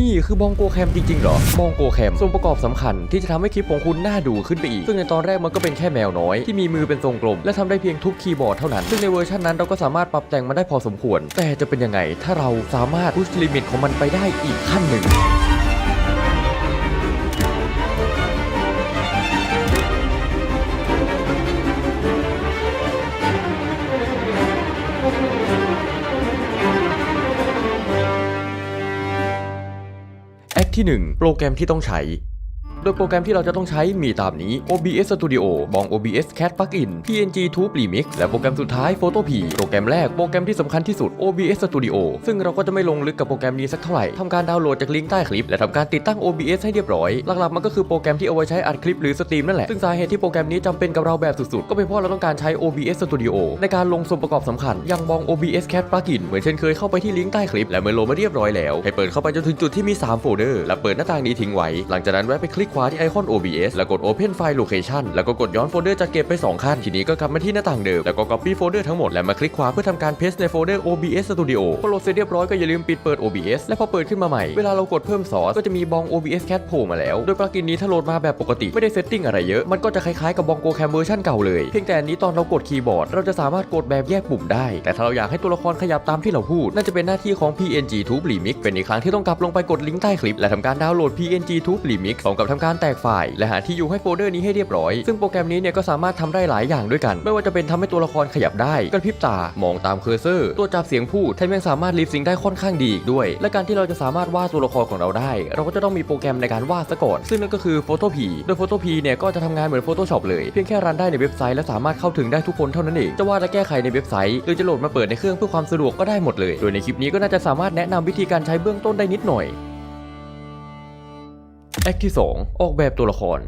นี่คือบองโกแคมจริงๆเหรอบองโกแคมส่วนประกอบสำคัญที่จะทำให้คลิปของคุณน่าดูขึ้นไปอีก ซึ่งในตอนแรกมันก็เป็นแค่แมวน้อย ที่มีมือเป็นทรงกลม และทำได้เพียงทุกคีย์บอร์ดเท่านั้น ซึ่งในเวอร์ชันนั้นเราก็สามารถปรับแต่งมันได้พอสมควร แต่จะเป็นยังไงถ้าเราสามารถพุชลิมิตของมันไปได้อีกขั้นหนึ่ง แอคที่ 1 โปรแกรมที่ต้องใช้ โดยโปรแกรมที่เราจะต้องใช้มีตามนี้ OBS Studio บอง OBS Cat Plugin PNG Tube Remix และโปรแกรมสุดท้าย Photop โปรแกรมแรกโปรแกรมที่สำคัญที่สุด OBS Studio ซึ่งเราก็จะไม่ลงลึกกับโปรแกรมนี้สักเท่าไหร่ทำการดาวน์โหลดจากลิงก์ใต้คลิปและทำการติดตั้ง OBS ให้เรียบร้อยหลักๆมันก็คือโปรแกรมที่เอาไว้ใช้อัดคลิปหรือสตรีมนั่นแหละซึ่งสาเหตุที่โปรแกรมนี้จำเป็นกับเราแบบสุดๆ ก็เป็นเพราะเราต้องการใช้ OBS Studio ในการลงส่วนประกอบสำคัญอย่างบอง OBS Cat Plugin เหมือนเช่นเคยเข้าไปที่ลิงก์ใต้คลิปและเมื่อโหลดมาเรียบร้อยแล้วให้เปิดเข้าไปจนถึงจุดที่มี3โฟลเดอร์และเปิดหน้าต่างนี้ทิ้งไว้หลังจากนั้นแวะไปคลิกขวาที่ไอคอน OBS แล้วกด Open File Location แล้วก็กดย้อนโฟลเดอร์จากเก็บไป 2 ขั้น ทีนี้ก็กลับมาที่หน้าต่างเดิม แล้วก็ Copy โฟลเดอร์ทั้งหมด แล้วมาคลิกขวาเพื่อทำการ Paste ในโฟลเดอร์ OBS Studio พอโหลดเสร็จเรียบร้อยก็อย่าลืมปิดเปิด OBS และพอเปิดขึ้นมาใหม่ เวลาเรากดเพิ่มซอสก็จะมีบอง OBS Cat โผล่มาแล้ว โดยปลั๊กอินนี้ถ้าโหลดมาแบบปกติไม่ได้เซตติ้งอะไรเยอะ มันก็จะคล้ายๆกับบองโกแคมเวอร์ชันเก่าเลย เพียงแต่อันนี้ตอนเรากดคีย์บอร์ดเราจะสามารถกดแบบแยกปุ่มได้ แต่ถ้าเราอยากให้ตัวละครขยับตามที่เราพูด น่าจะเป็นหน้าที่ของ PNG Tube Remix เป็นอีกครั้งที่ต้องกลับลงไปกดลิงก์ใต้คลิปและทำการดาวน์โหลด PNG Tube Remix พร้อมกับทำการแตกไฟล์และหาที่อยู่ให้โฟลเดอร์นี้ให้เรียบร้อย ซึ่งโปรแกรมนี้เนี่ยก็สามารถทำได้หลายอย่างด้วยกัน ไม่ว่าจะเป็นทำให้ตัวละครขยับได้ กระพริบตา มองตามเคอร์เซอร์ ตัวจับเสียงพูดแถมยังสามารถลิฟซิงได้ค่อนข้างดีอีกด้วย และการที่เราจะสามารถวาดตัวละครของเราได้ เราก็จะต้องมีโปรแกรมในการวาดซะก่อน ซึ่งนั่นก็คือ Photop โดย Photop เนี่ยก็จะทำงานเหมือน Photoshop เลย เพียงแค่รันได้ในเว็บไซต์และสามารถเข้าถึงได้ทุกคนเท่านั้นเอง จะวาดและแก้ไขในเว็บไซต์หรือจะโหลดมาเปิดในเครื่องเพื่อความสะดวกก็ได้หมดเลย โดยในคลิปนี้ก็น่าจะสามารถแนะนำวิธีการใช้เบื้องต้นได้นิดหน่อย แอคที่ 2 ออกแบบตัวละคร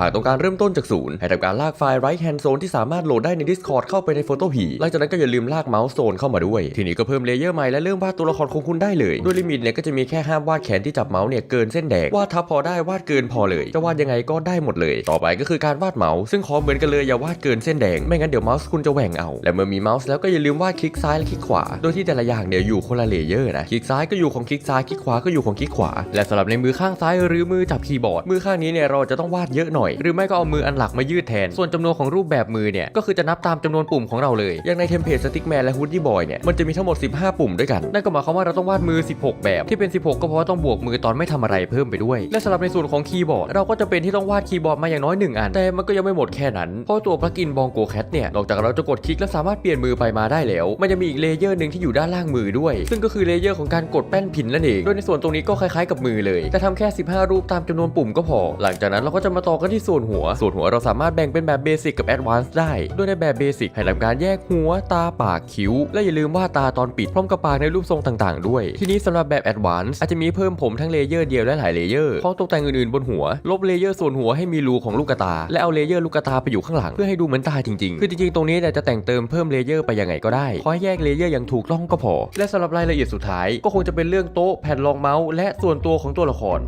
หากต้องการเริ่มต้นจากศูนย์ให้ทำการลากไฟล์ right hand zone ที่สามารถโหลดได้ใน Discord เข้าไปใน Photo p หลังจากนั้นก็อย่าลืมลากเมาส์โซนเข้ามาด้วย ทีนี้ก็เพิ่มเลเยอร์ใหม่และเริ่มวาดตัวละครของคุณได้เลยโดยลิมิตเนี่ยก็จะมีแค่ห้ามวาดแขนที่จับเมาส์เนี่ยเกินเส้นแดงวาดทับพอได้วาดเกินพอเลยจะวาดยังไงก็ได้หมดเลย ต่อไปก็คือการวาดเมาส์ซึ่งขอเหมือนกันเลยอย่าวาดเกินเส้นแดงไม่งั้นเดี๋ยวเมาส์คุณจะแหว่งเอา และเมื่อมีเมาส์แล้วก็อย่าลืมวาดคลิกซ้ายและคลิกขวา โดยที่แต่ละอย่างเนี่ยอยู่คนละเลเยอร์นะคลิกซ้ายก็อยู่ของคลิกซ้ายคลิกขวาก็อยู่ของคลิกขวา และสำหรับในมือข้างซ้ายหรือมือจับคีย์บอร์ดมือข้างนี้เนี่ยเราจะต้องวาดเยอะหน่อยหรือไม่ก็เอามืออันหลักมายืดแทน ส่วนจำนวนของรูปแบบมือเนี่ยก็คือจะนับตามจำนวนปุ่มของเราเลยอย่างในเทมเพลตสติ๊กแมนและฮูดดี้บอยเนี่ยมันจะมีทั้งหมด 15 ปุ่มด้วยกันนั่นก็หมายความว่าเราต้องวาดมือ 16 แบบที่เป็น 16 ก็เพราะว่าต้องบวกมือตอนไม่ทำอะไรเพิ่มไปด้วย และสำหรับในส่วนของคีย์บอร์ดเราก็จะเป็นที่ต้องวาดคีย์บอร์ดมาอย่างน้อย1อันแต่มันก็ยังไม่หมดแค่นั้นเพราะตัวปลั๊กอินบองโกแคทเนี่ยนอกจากเราจะกดคลิกและสามารถเปลี่ยนมือไปมาได้แล้ว มันจะมีอีกเลเยอร์หนึ่งที่อยู่ด้านล่างมือด้วย ซึ่งก็คือเลเยอร์ของการกดแป้นพินนั่นเองโดยในส่วนตรงนี้ก็คล้ายๆกับมือเลย แต่ทำแค่ 15 รูปตามจำนวนปุ่มก็พอ หลังจากนั้นเราก็จะมาต่อกันที่ส่วนหัว ส่วนหัวเราสามารถแบ่งเป็นแบบเบสิกกับแอดวานซ์ได้ โดยในแบบเบสิกให้ทำการแยกหัว ตา ปาก คิ้ว และอย่าลืมว่าตาตอนปิดพร้อมกับปากในรูปทรงต่างๆ ด้วย ทีนี้สำหรับแบบแอดวานซ์อาจจะมีเพิ่มผมทั้งเลเยอร์เดียวและหลายเลเยอร์พร้อมตกแต่งอื่นๆบนหัว ลบเลเยอร์ส่วนหัวให้มีรูของลูกตา และเอาเลเยอร์ลูกตาไปอยู่ข้างหลังเพื่อให้ดูเหมือนตาจริงๆ คือจริงๆ ตรงนี้เนี่จะแต่งเติมเพิ่มเลเยอร์ไปยังไงก็ได้ ขอให้แยกเลเยอร์อย่างถูกต้องก็พอ และสำหรับรายละเอียดสุดท้าย ก็คงจะเป็นเรื่องโต๊ะแผ่นรองเมาส์และส่วนตัวของตัวละคร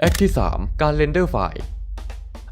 แอคที่ 3 การเรนเดอร์ไฟล์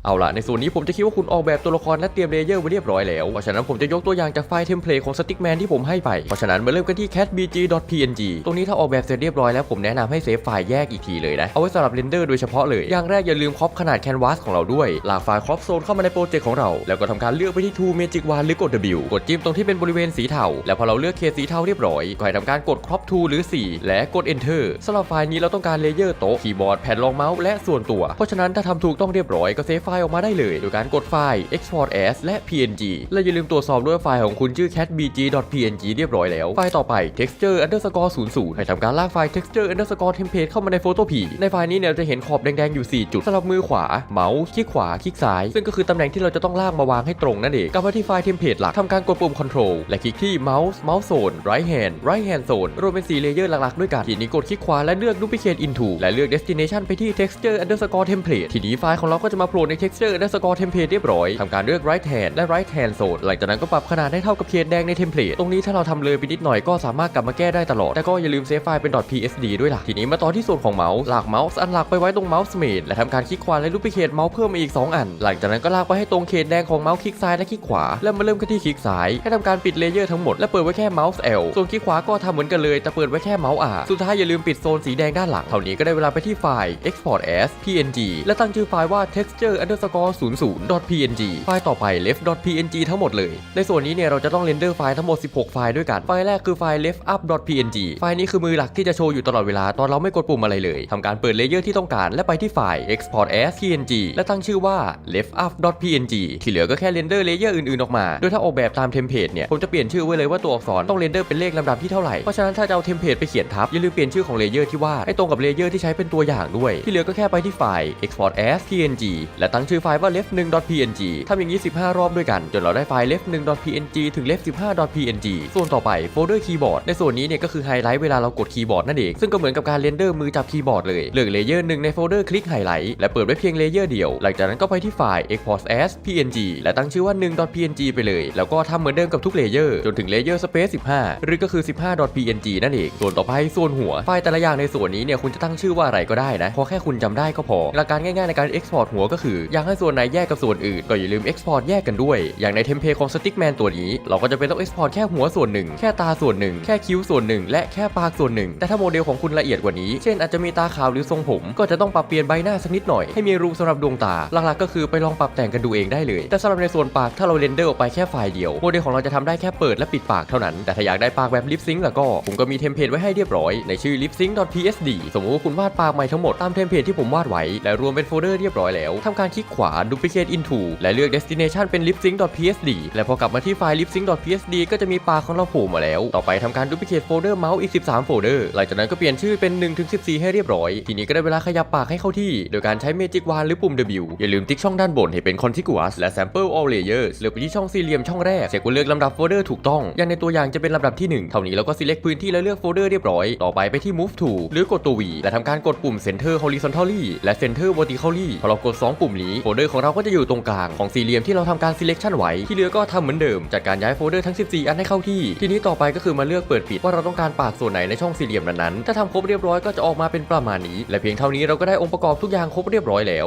เอาล่ะในส่วนนี้ผมจะคิดว่าคุณออกแบบตัวละครและเตรียมเลเยอร์ไว้เรียบร้อยแล้ว เพราะฉะนั้นผมจะยกตัวอย่างจากไฟล์เทมเพลตของสติ๊กแมนที่ผมให้ไป เพราะฉะนั้นมาเริ่มกันที่ catbg.png ตรงนี้ถ้าออกแบบเสร็จเรียบร้อยแล้วผมแนะนำให้เซฟไฟล์แยกอีกทีเลยนะ เอาไว้สำหรับเรนเดอร์โดยเฉพาะเลย อย่างแรกอย่าลืมครอปขนาดแคนวาสของเราด้วย หลากไฟล์ครอปโซนเข้ามาในโปรเจกต์ของเรา แล้วก็ทำการเลือกไปที่ Tool Magic Wand หรือกด W กดจิ้มตรงที่เป็นบริเวณสีเทา แล้วพอเราเลือกเคสสีเทาเรียบร้อย ก็ให้ทำการกด crop tool หรือ 4 และกด enter สำหรับไฟล์นี้เราต้องการเลเยอร์โต๊ะคีย์บอร์ดแผ่นรองเมาส์และส่วนตัว เพราะฉะนั้นถ้าทำถูกต้องเรียบร้อยก็เซฟไฟล์ออกมาได้เลยโดยการกดไฟล์ export as และ png และอย่าลืมตรวจสอบด้วยไฟล์ของคุณชื่อ catbg.png เรียบร้อยแล้ว ไฟล์ต่อไป texture underscore 00ให้ทำการลากไฟล์ texture underscore template เข้ามาใน photo p ในไฟล์นี้เนี่ยเราจะเห็นขอบแดงๆอยู่ 4 จุดสำหรับมือขวา เมาส์คลิกขวาคลิกซ้าย ซึ่งก็คือตำแหน่งที่เราจะต้องลากมาวางให้ตรงนั่นเองกลับมาที่ไฟล์ template หลักทำการกดปุ่ม control และคลิกที่ mouse mouse zone right hand right hand zone รวมเป็น 4 เลเยอร์หลักๆด้วยกันทีนี้กดคลิกขวาและเลือก duplicate into และเลือก destination ไปที่ texture underscore template ทีนี้ไฟล์ของเราก็จะมาโผล่ใน texture underscore template เรียบร้อยทำการเลือก right hand และ right hand zone หลังจากนั้นก็ปรับขนาดให้เท่ากับเขตแดงในเทมเพลตตรงนี้ถ้าเราทำเลยไปนิดหน่อยก็สามารถกลับมาแก้ได้ตลอดแต่ก็อย่าลืมเซฟไฟล์เป็น .psd ด้วยล่ะทีนี้มาต่อที่ส่วนของเมาส์ลากเมาส์อันหลักไปไว้ตรงเมาส์เมดและทำการคลิกขวาและลูกพิเคตเมาส์เพิ่มมาอีก 2 อัน หลังจากนั้นก็ลากไปให้ตรงเขตแดงของเมาส์คลิกซ้ายและคลิกขวา แล้วมาเริ่มกันที่คลิกซ้ายให้ทำการปิดเลเยอร์ทั้งหมดและเปิดไว้แค่เมาส์ L ส่วนคลิกขวาก็ทำเหมือนกันเลยแต่เปิดไว้แค่เมาส์ R สุดท้ายอย่าลืมปิดโซนสีแดงด้านหลังเท่านี้ก็ได้เวลาไปที่ไฟล์ export as png และตั้งชื่อไฟล์ว่า texture underscore 00 png ไฟล์ต่อไป left png ทั้งหมดเลย ในส่วนนี้เนี่ยเราจะต้องเรนเดอร์ไฟล์ทั้งหมด 16 ไฟล์ด้วยกัน ไฟล์แรกคือไฟล์ left up png ไฟล์นี้คือมือหลักที่จะโชว์อยู่ตลอดเวลาตอนเราไม่กดปุ่มอะไรเลยทำการเปิดเลเยอร์ที่ต้องการและไปที่ไฟล์ export as png และตั้งชื่อว่า left up png ที่เหลือก็แค่เรนเดอร์เลเยอร์อื่นๆออกมา โดยถ้าออกแบบตามเทมเพลตเนี่ยผมจะเปลี่ยนชื่อไว้เลยว่าตัวอักษรต้องเรนเดอร์เป็นเลขลำดับที่เท่าไหร่เพราะฉะนั้นถ้าจะเอาเทมเพลตไปเขียนทับอย่าลืมเปลี่ยนชื่อของเลเยอร์ที่วาดให้ตรงกับเลเยอร์ที่ใช้เป็นตัวอย่างด้วย ที่เหลือก็แค่ไปที่ไฟล์ export as png และตั้งชื่อไฟล์ว่า left 1 png ทำอย่างนี้ 15 รอบด้วยกัน จนเราได้ไฟล์ left 1 png ถึง left 15 png ส่วนต่อไปโฟลเดอร์คีย์บอร์ดในส่วนนี้เนี่ยก็คือไฮไลท์เวลาเรากดคีย์บอร์ดนั่นเองซึ่งก็เหมือนกับการเรนเดอร์มือจับคีย์บอร์ดเลยเลือกเลเยอร์หนึ่งในโฟลเดอร์คลิกไฮไลท์และเปิดไว้เพียงเลเยอร์เดียว หลังจากนั้นก็ไปที่ไฟล์ export as png และตั้งชื่อว่า 1 png ไปเลย แล้วก็ทำเหมือนเดิมกับทุกเลเยอร์จนถึงเลเยอร์ space 15 หรือก็คือ 15 png นั่นเองส่วนต่อไปส่วนหัวไฟล์แต่ละอย่างในส่วนนี้เนี่ยคุณจะตั้งชื่อว่าอะไรก็ได้นะขอแค่คุณจำได้ก็พอหลักการง่ายๆในการ export หัวก็คืออยากให้ส่วนไหนแยกกับส่วนอื่นก็อย่าลืม export แยกกันด้วย อย่างในเทมเพลตของ Stickman ตัวนี้ เราก็จะเป็นต้อง export แค่หัวส่วนหนึ่งแค่ตาส่วนหนึ่งแค่คิ้วส่วนหนึ่งและแค่ปากส่วนหนึ่งแต่ถ้าโมเดลของคุณละเอียดกว่านี้ เช่นอาจจะมีตาขาวหรือทรงผม ก็จะต้องปรับเปลี่ยนใบหน้าสักนิดหน่อยให้มีรูสำหรับดวงตา หลักๆก็คือไปลองปรับแต่งกันดูเองได้เลย แต่สำหรับในส่วนปากถ้าเราเรนเดอร์ออกไปแค่ไฟล์เดียวโมเดลของเราจะทำได้แค่เปิดและปิดปากเท่านั้น แต่ถ้าอยากได้ปากแบบลิปซิงค์แล้วก็ผมก็มีเทมเพลตไว้ให้เรียบร้อยในชื่อ lipsync.psd สมมติว่าคุณวาดปากใหม่ทั้งหมดตามเทมเพลตที่ผมวาดไว้และรวมเป็นโฟลเดอร์เรียบร้อยแล้วทำการคลิกขวา duplicate into และเลือก destination เป็น lipsync.psd และพอกลับมาที่ไฟล์ lipsync.psd ก็จะมีปลาของเราโผล่มาแล้ว ต่อไปทำการ duplicate โฟลเดอร์เมาส์อีก 13โฟลเดอร์หลังจากนั้นก็เปลี่ยนชื่อเป็น 1-14 ให้เรียบร้อย ทีนี้ก็ได้เวลาขยับปากให้เข้าที่ โดยการใช้ magic wand หรือปุ่ม W อย่าลืมติ๊กช่องด้านบนให้เป็น contiguous และ sample all layers เลือกไปที่ช่องสี่เหลี่ยมช่องแรกเช็คว่าเลือกลำดับโฟลเดอร์ถูกต้อง อย่างในตัวอย่างจะเป็นลำดับที่ 1 เท่านี้เราก็ select พื้นที่และเลือกโฟลเดอร์เรียบร้อย ต่อไปไปที่ move to หรือกดตัว V และทำการกดปุ่ม center horizontally และ center vertically พอเรากด 2 ปุ่มนี้โฟลเดอร์ของเราก็จะอยู่ตรงกลางของสี่เหลี่ยมที่เราทำการ selection ไว้ที่เหลือก็ทำเหมือนเดิมจัดการย้ายโฟลเดอร์ทั้ง 14 อันให้เข้าที่ ทีนี้ต่อไปก็คือมาเลือกเปิดปิดว่าเราต้องการปากส่วนไหนในช่องสี่เหลี่ยมนั้นๆถ้าทำครบเรียบร้อยก็จะออกมาเป็นประมาณนี้ และเพียงเท่านี้เราก็ได้องค์ประกอบทุกอย่างครบเรียบร้อยแล้ว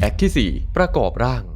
แอคที่ 4 ประกอบร่าง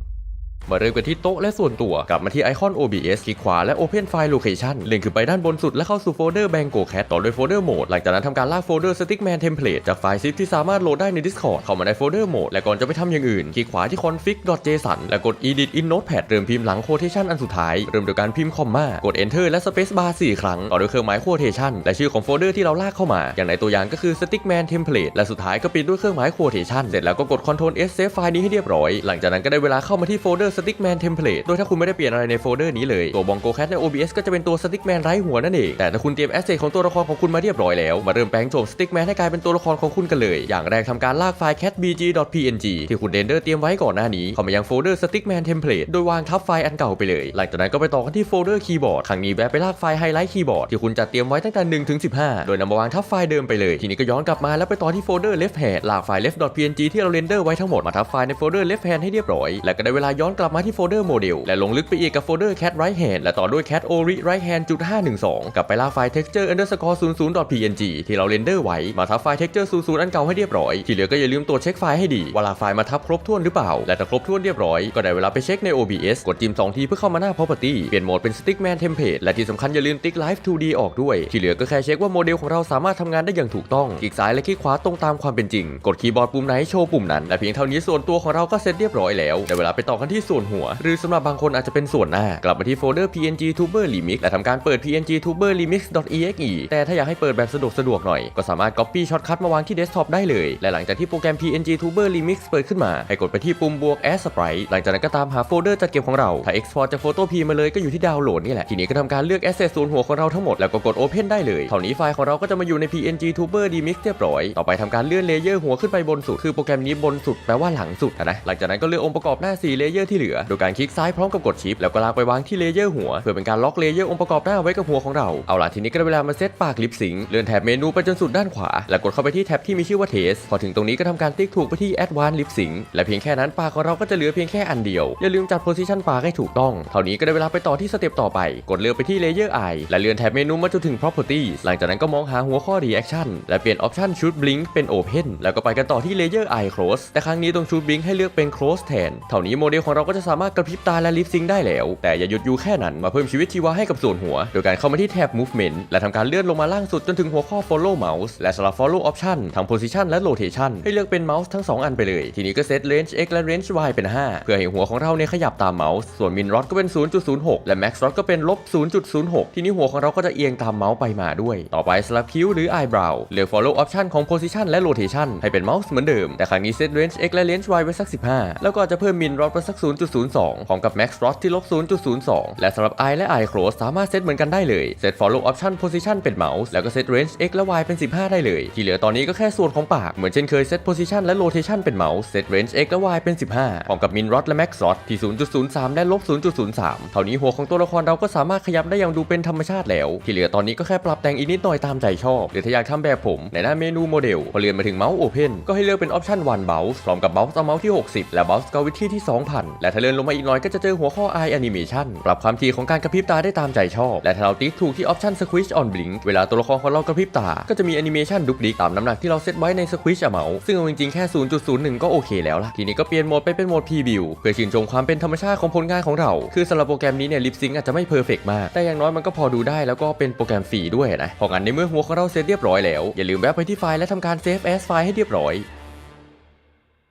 มาเริ่มกันที่โต๊ะและส่วนตัว กลับมาที่ไอคอน OBS คลิกขวาและ Open File Location เล็งขึ้นไปด้านบนสุดและเข้าสู่โฟลเดอร์ Bango Cat ต่อด้วยโฟลเดอร์โหมด หลังจากนั้นทำการลากโฟลเดอร์ Stickman Template จากไฟล์ zip ที่สามารถโหลดได้ใน Discord เข้ามาในโฟลเดอร์โหมดและก่อนจะไปทำอย่างอื่น คลิกขวาที่ config.json และกด edit in notepad เริ่มพิมพ์หลัง quotation อันสุดท้าย เริ่มโดยการพิมพ์คอมมากด enter และ space bar 4 ครั้ง ต่อด้วยเครื่องหมาย quotation และชื่อของโฟลเดอร์ที่เราลากเข้ามา อย่างในตัวอย่างก็คือ Stickman Template และสุดท้ายก็ปิดด้วยเครื่องหมาย quotation เสร็จแล้วก็กด Ctrl S save ไฟล์นี้ให้เรียบร้อยหลังจากนั้นก็ได้เวลาเข้ามาที่โฟลเดอร์ Stickman Template โดยถ้าคุณไม่ได้เปลี่ยนอะไรในโฟลเดอร์นี้เลยตัว Bongo Cat ใน OBS ก็จะเป็นตัว Stickman ไร้หัวนั่นเองแต่ถ้าคุณเตรียมแอสเซทของตัวละครของคุณมาเรียบร้อยแล้วมาเริ่มแปลงโฉม Stickman ให้กลายเป็นตัวละครของคุณกันเลย อย่างแรกทำการลากไฟล์ catbg.png ที่คุณเรนเดอร์เตรียมไว้ก่อนหน้านี้เข้ามายังโฟลเดอร์ Stickman Template โดยวางทับไฟล์อันเก่าไปเลยหลังจากนั้นก็ไปต่อกันที่โฟลเดอร์คีย์บอร์ดครั้งนี้แวะไปลากไฟล์ Highlight Keyboard ที่คุณจัดเตรียมไว้ตั้งแต่1ถึง15 โดยนำมาวางทับไฟล์เดิมไปเลยทีนี้ก็ย้อนกลับมาแล้วไปต่อที่โฟลเดอร์ left hand ลากไฟล์ left.png ที่เราเรนเดอร์ไว้ทั้งหมดมาทับไฟล์ในโฟลเดอร์ left hand ให้เรียบร้อยและก็ได้เวลาย้อนกลับมาที่โฟลเดอร์โมเดลและลงลึกไปอีกกับโฟลเดอร์ cat right hand และต่อด้วย cat ori right hand จุด512กลับไปลากไฟล์ texture underscore 00.png ที่เราเรนเดอร์ไว้ มาทับไฟล์ texture 00 อันเก่าให้เรียบร้อย ที่เหลือก็อย่าลืมตรวจเช็คไฟล์ให้ดีว่าลาไฟล์มาทับครบถ้วนหรือเปล่า และถ้าครบถ้วนเรียบร้อย ก็ได้เวลาไปเช็คใน OBS กดจิ้ม2ทีเพื่อเข้ามาหน้า property เปลี่ยนโหมดเป็น stickman template และที่สำคัญอย่าลืมติ๊ก live 2D ออกด้วย ที่เหลือก็แค่เช็คว่าโมเดลของเราสามารถทำงานได้อย่างถูกต้องคลิกซ้ายและคลิกขวาตรงตามความเป็นจริง กดคีย์บอร์ดปุ่มไหนโชว์ปุ่มนั้นและเพียงเท่านี้ส่วนตัวของเราก็เสร็จเรียบร้อยแล้วได้เวลาไปต่อกันที่ส่วนหัว หรือสำหรับบางคนอาจจะเป็นส่วนหน้า กลับมาที่โฟลเดอร์ png tuber remix และทำการเปิด png tuber remix.exe แต่ถ้าอยากให้เปิดแบบสะดวกสะดวกหน่อย ก็สามารถ copy shortcut มาวางที่ desktop ได้เลย และหลังจากที่โปรแกรม png tuber remix เปิดขึ้นมา ให้กดไปที่ปุ่มบวก add sprite หลังจากนั้นก็ตามหาโฟลเดอร์จัดเก็บของเราถ้า export จาก photo p มาเลยก็อยู่ที่ดาวน์โหลดนี่แหละทีนี้ก็ทำการเลือก asset ส่วนหัวของเราทั้งหมดแล้วก็กด open ได้เลยเท่านี้ไฟล์ของเราก็จะมาอยู่ใน png tuber remix เรียบร้อยต่อไปทำการเลื่อนเลเยอร์หัวขึ้นไปบนสุดคือโปรแกรมนี้บนสุดแปลว่าหลังสุดนะหลังจากนั้นก็เลือกองค์ประกอบหน้า4เลเยอร์ที่เหลือ โดยการคลิกซ้ายพร้อมกับกดชิปแล้วก็ลากไปวางที่เลเยอร์หัว เพื่อเป็นการล็อกเลเยอร์องค์ประกอบหน้าไว้กับหัวของเรา เอาล่ะทีนี้ก็ได้เวลามาเซตปากลิปสิงเลื่อนแถบเมนูไปจนสุดด้านขวา แล้วกดเข้าไปที่แท็บที่มีชื่อว่าเทสพอถึงตรงนี้ก็ทำการติ๊กถูกไปที่ Advanced Lip Sync และเพียงแค่นั้นปากของเราก็จะเหลือเพียงแค่อันเดียว อย่าลืมจัด position ปากให้ถูกต้อง เท่านี้ก็ได้เวลาไปต่อที่สเต็ปต่อไป กดเลือกไปที่ Layer Eye และเลื่อนแถบเมนูมาจนถึง Properties หลังจากนั้นก็มองหาหัวข้อ Reaction และเปลี่ยน Option Shoot Blink เป็น Open แล้วก็ไปกันต่อที่ Layer Eye Close แต่ครั้งนี้ตรง Shoot Blink ให้เลือกเป็น Close แทน เท่านี้โมเดลของเราก็จะสามารถกระพริบตาและ Lip Sync ได้แล้ว แต่อย่าหยุดอยู่แค่นั้นมาเพิ่มชีวิตชีวาให้กับส่วนหัว โดยการเข้ามาที่แถบ Movement และทำการเลื่อนลงมาล่างสุดจนถึงหัวข้อ Follow Mouse และสำหรับ Follow Option ทั้ง Position และ Rotation ให้เลือกเป็นเมาส์ทั้ง 2 อันไปเลย ทีนี้ก็เซต Range X และ Range Y เป็น 5 เพื่อให้หัวของเราเนี่ยขยับตามเมาส์ ส่วน Min Rod ก็เป็น 0.06 และ Max Rod ก็เป็นลบ 0.06 ทีนี้หัวของเราก็จะเอียงตามเมาส์ไปมาด้วย ต่อไปสลับคิ้วหรือ Eyebrow เลือก Follow Option ของ Position และ Rotation ให้เป็นเมาส์เหมือนเดิม แต่ครั้งนี้เซต Range X และ Range Y ไว้สัก 15 แล้วก็จะเพิ่ม Min Rod ไปสัก0.02พร้อมกับ Max Rod ที่ลบ 0.02 และสำหรับ Eye และ Eye Close สามารถเซตเหมือนกันได้เลยเซต Follow Option Position เป็นเมาส์แล้วก็เซต Range X และ Y เป็น 15 ได้เลย ที่เหลือตอนนี้ก็แค่ส่วนของปาก เหมือนเช่นเคยเซต Position และ Rotation เป็นเมาส์เซต Range X และ Y เป็น 15 พร้อมกับ Min Rod และ Max Rod ที่ 0.03 และลบ 0.03 เท่านี้หัวของตัวละครเราก็สามารถขยับได้อย่างดูเป็นธรรมชาติแล้ว ที่เหลือตอนนี้ก็แค่ปรับแต่งอีกนิดหน่อยตามใจชอบ หรือถ้าอยากทำแบบผมในหน้าเมนูโมเดลพอเลื่อนมาถึงเมาส์ Open ก็ให้เลือกเป็น Option 1 Bounce พร้อมกับ Bounce เอาเมาส์ที่ 60 และ Bounce เกาวิธีที่ 2000 และแต่ถ้าเลื่อนลงมาอีกน้อยก็จะเจอหัวข้อ Eye Animation ปรับความถี่ของการกระพริบตาได้ตามใจชอบ และถ้าเราติ๊กถูกที่ Option Squish on Blink เวลาตัวละครของเรากระพริบตา ก็จะมี Animation ดุกดิกตามน้ำหนักที่เราเซตไว้ใน Squish Amount ซึ่งจริงๆแค่ 0.01 ก็โอเคแล้วล่ะ ทีนี้ก็เปลี่ยนโหมดไปเป็นโหมด Preview เพื่อชื่นชมความเป็นธรรมชาติของผลงานของเรา คือสำหรับโปรแกรมนี้เนี่ยลิปซิงอาจจะไม่เพอร์เฟกมาก แต่อย่างน้อยมันก็พอดูได้แล้วก็เป็นโปรแกรมฟรีด้วยนะพองั้นในเมื่อหัวของเราเซตเรียบร้อยแล้วอย่าลืมแวะไปที่ไฟล์และทำการเซฟแอสไฟล์ให้เรียบร้อย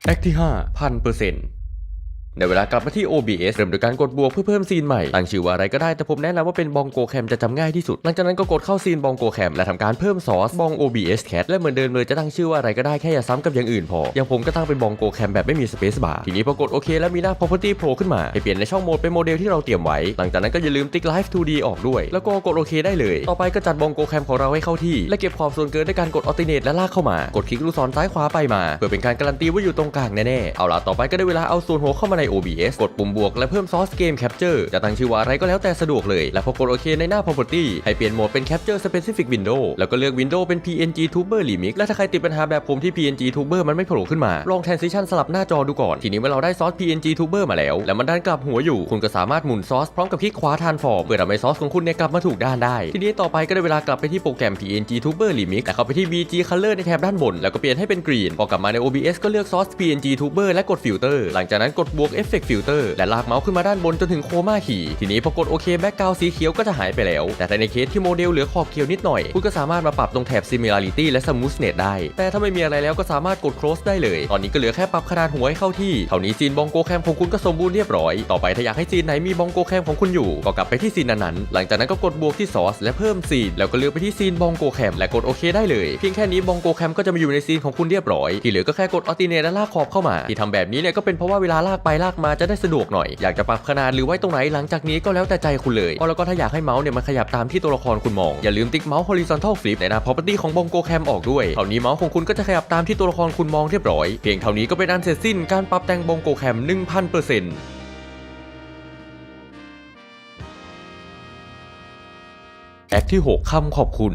แอคที่5 100% ในเวลากลับมาที่ OBS เริ่มโดยการกดบวกเพื่อเพิ่มซีนใหม่ตั้งชื่อว่าอะไรก็ได้แต่ผมแนะนำว่าเป็นบองโกแคมจะจำง่ายที่สุด หลังจากนั้นก็กดเข้าซีนบองโกแคมและทำการเพิ่มซอสบอง OBS Cat และเหมือนเดิมเลยจะตั้งชื่อว่าอะไรก็ได้แค่อย่าซ้ำกับอย่างอื่นพอ อย่างผมก็ตั้งเป็นบองโกแคมแบบไม่มีสเปซบาร์ทีนี้พอกดโอเคแล้วมีหน้า property โผล่ขึ้นมาให้เปลี่ยนในช่องโหมดเป็นโมเดลที่เราเตรียมไว้ หลังจากนั้นก็อย่าลืมติ๊ก Live 2D ออกด้วย แล้วก็กดโอเคได้เลย ต่อไปก็จัดบองโกแคมของเราให้เข้าที่ และเก็บขอบส่วนเกินด้วยการกด alternate และลากเข้ามา กดคลิกลูกศรซ้ายขวาไปมา เพื่อเป็นการการันตีว่าอยู่ตรงกลางแน่ๆ เอาล่ะต่อไปก็ได้เวลาเอาส่วนหัวเข้ามาใน OBS กดปุ่มบวกและเพิ่มซอสเกม Capture จะตั้งชื่อว่าอะไรก็แล้วแต่สะดวกเลย และพอกดโอเคในหน้า Property ให้เปลี่ยนโหมดเป็น Capture Specific Window แล้วก็เลือก Window เป็น PNG Tuber Remix และถ้าใครติดปัญหาแบบผมที่ PNG Tuber มันไม่โผล่ขึ้นมาลอง Transition สลับหน้าจอดูก่อน ทีนี้เมื่อเราได้ซอส PNG Tuber มาแล้ว แล้วมันด้านกลับหัวอยู่ คุณก็สามารถหมุนซอสพร้อมกับคลิกขวาทานฟอร์มเพื่อทำให้ซอสของคุณเนี่ยกลับมาถูกด้านได้ ทีนี้ต่อไปก็ได้เวลากลับไปที่โปรแกรม PNG Tuber Remix และเข้าไปที่ VG Color ในแถบด้านบน แล้วก็เปลี่ยนให้เป็น Green พอกลับมาใน OBS ก็เลือกซอส PNG Tuber และกด Filter หลังจากนั้นกดบวก Effect Filter และลากเมาส์ขึ้นมาด้านบนจนถึงโคม่าขี่ทีนี้พอกดโอเคแบ็กกราวสีเขียวก็จะหายไปแล้ว แต่ในเคสที่โมเดลเหลือขอบเขียวนิดหน่อย คุณก็สามารถมาปรับตรงแถบ similarity และ smoothness ได้ แต่ถ้าไม่มีอะไรแล้วก็สามารถกด close ได้เลย ตอนนี้ก็เหลือแค่ปรับขนาดหัวให้เข้าที่เท่านี้ซีนบองโกแคมของคุณก็สมบูรณ์เรียบร้อยต่อไปถ้าอยากให้ซีนไหนมีบองโกแคมของคุณอยู่ก็กลับไปที่ซีนนั้นๆหลังจากนั้นก็กดบวกที่ซอสและเพิ่มซีนแล้วก็เลือกไปที่ซีนบองโกแคมและกดโอเคได้เลยเพียงแค่นี้บองโกแคมก็จะมาอยู่ในซีนของคุณเรียบร้อยที่เหลือก็แค่กด alternate และลากขอบเข้ามาที่ทำแบบนี้เนี่ยก็เป็นเพราะว่าเวลาลากไปลากมาจะได้สะดวกหน่อย อยากจะปรับขนาดหรือไว้ตรงไหนหลังจากนี้ก็แล้วแต่ใจคุณเลยอ๋อแล้วก็ถ้าอยากให้เมาส์เนี่ยมันขยับตามที่ตัวละครคุณมอง อย่าลืมติ๊กเมาส์ horizontal flip ในหน้า property ของบงโกแคมออกด้วยเท่านี้เมาส์ของคุณก็จะขยับตามที่ตัวละครคุณมองเรียบร้อย เพียงเท่านี้ก็เป็นอันเสร็จสิ้นการปรับแต่งบงโกแคม1000%แอคที่ 6 คำขอบคุณ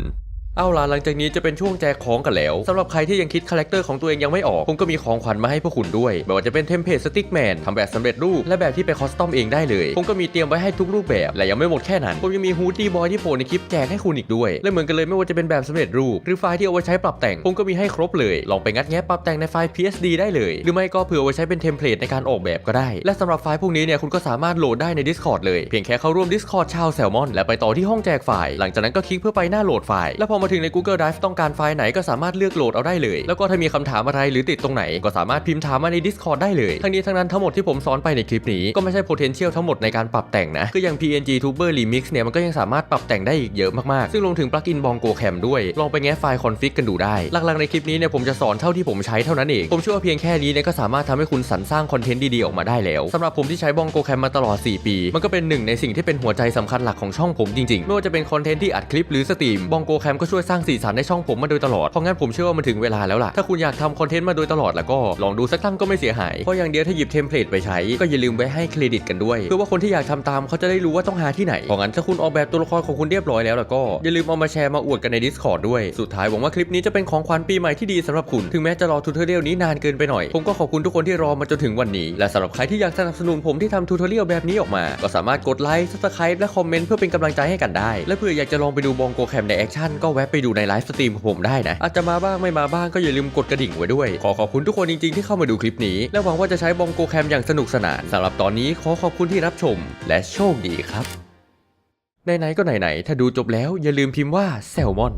เอาล่ะหลังจากนี้จะเป็นช่วงแจกของกันแล้วสำหรับใครที่ยังคิดคาแรคเตอร์ของตัวเองยังไม่ออก ผมก็มีของขวัญมาให้พวกคุณด้วยไม่ว่าจะเป็นเทมเพลตสติ๊กแมนทำแบบสำเร็จรูป และแบบที่ไปคอสตอมเองได้เลย ผมก็มีเตรียมไว้ให้ทุกรูปแบบ และยังไม่หมดแค่นั้น ผมยังมีฮูดดี้บอยที่โผล่ในคลิปแจกให้คุณอีกด้วย และเหมือนกันเลยไม่ว่าจะเป็นแบบสำเร็จรูป หรือไฟล์ที่เอาไว้ใช้ปรับแต่ง ผมก็มีให้ครบเลย ลองไปงัดแงะปรับแต่งในไฟล์ PSD ได้เลย หรือไม่ก็เผื่อไว้ใช้เป็นเทมเพลตในการออกแบบก็ได้ และสำหรับไฟล์พวกนี้เนี่ยคุณก็สามารถโหลดได้ใน Discord เลย เพียงแค่เข้าร่วม Discord ชาวแซลมอนและไปต่อที่ห้องแจกไฟล์หลังจากนั้นก็คลิกเพื่อไปหน้าโหลดไฟล์แล้วพอมาถึงใน Google Drive ต้องการไฟล์ไหนก็สามารถเลือกโหลดเอาได้เลย แล้วก็ถ้ามีคำถามอะไรหรือติดตรงไหน ก็สามารถพิมพ์ถามมาใน Discord ได้เลย ทั้งนี้ทั้งนั้นทั้งหมดที่ผมสอนไปในคลิปนี้ก็ไม่ใช่ potential ทั้งหมดในการปรับแต่งนะก็ออย่าง PNG Tuber Remix เนี่ยมันก็ยังสามารถปรับแต่งได้อีกเยอะมากๆ ซึ่งรวมถึง plugin Bongo Cam ด้วย ลองไปแงะไฟล์ config กันดูได้ หลักๆในคลิปนี้เนี่ยผมจะสอนเท่าที่ผมใช้เท่านั้นเอง ผมเชื่อว่าเพียงแค่นี้เนี่ยก็สามารถทำให้คุณสรรสร้างคอนเทนต์ดีๆออกมาได้แล้วสำหรับผมที่ใช้ Bongo Cam มาตลอด 4 ปี มันก็เป็นหนึ่งในสิ่งที่เป็นหัวใจสำคัญหลักของช่องผมจริงๆ ไม่ว่าจะเป็นคอนเทนต์ที่อัดคลิปหรือสตรีม Bongo Cam ก็ชวยสร้างสีสันในช่องผมมาโดยตลอด เพราะงั้นผมเชื่อว่ามันถึงเวลาแล้วล่ะ ถ้าคุณอยากทำคอนเทนต์มาโดยตลอดแล้วก็ลองดูสักตั้งก็ไม่เสียหาย เพราะอย่างเดียวถ้าหยิบเทมเพลตไปใช้ก็อย่าลืมไว้ให้เครดิตกันด้วย เพื่อว่าคนที่อยากทำตามเขาจะได้รู้ว่าต้องหาที่ไหนเพราะงั้นถ้าคุณออกแบบตัวละครของคุณเรียบร้อยแล้วแล้วก็อย่าลืมเอามาแชร์มาอวดกันใน Discord ด้วย สุดท้ายหวังว่าคลิปนี้จะเป็นของขวัญปีใหม่ที่ดีสำหรับคุณ ถึงแม้จะรอทูตเทอเรียลนี้นานเกินไปหน่อย ผมก็ขอบคุณทุกคนที่รอมาจนถึงวันนี้ และสำหรับใครที่อยากสนับสนุนผมที่ทำทูตเทอเรียลแบบนี้ออกมา ก็สามารถกดไลค์ Subscribe และคอมเมนต์เพื่อเป็นกำลังใจให้กันได้ และเผื่ออยากจะลองไปดูบองโกแคมในแอคชั่นก็แวะะไปดูในไลฟ์สตรีมของผมได้นะ อาจจะมาบ้างไม่มาบ้างก็อย่าลืมกดกระดิ่งไว้ด้วย ขอขอบคุณทุกคนจริงๆที่เข้ามาดูคลิปนี้ และหวังว่าจะใช้บองโกแคมอย่างสนุกสนานสำหรับตอนนี้ขอขอบคุณที่รับชม และโชคดีครับไหนๆก็ไหนๆถ้าดูจบแล้วอย่าลืมพิมพ์ว่าแซลมอน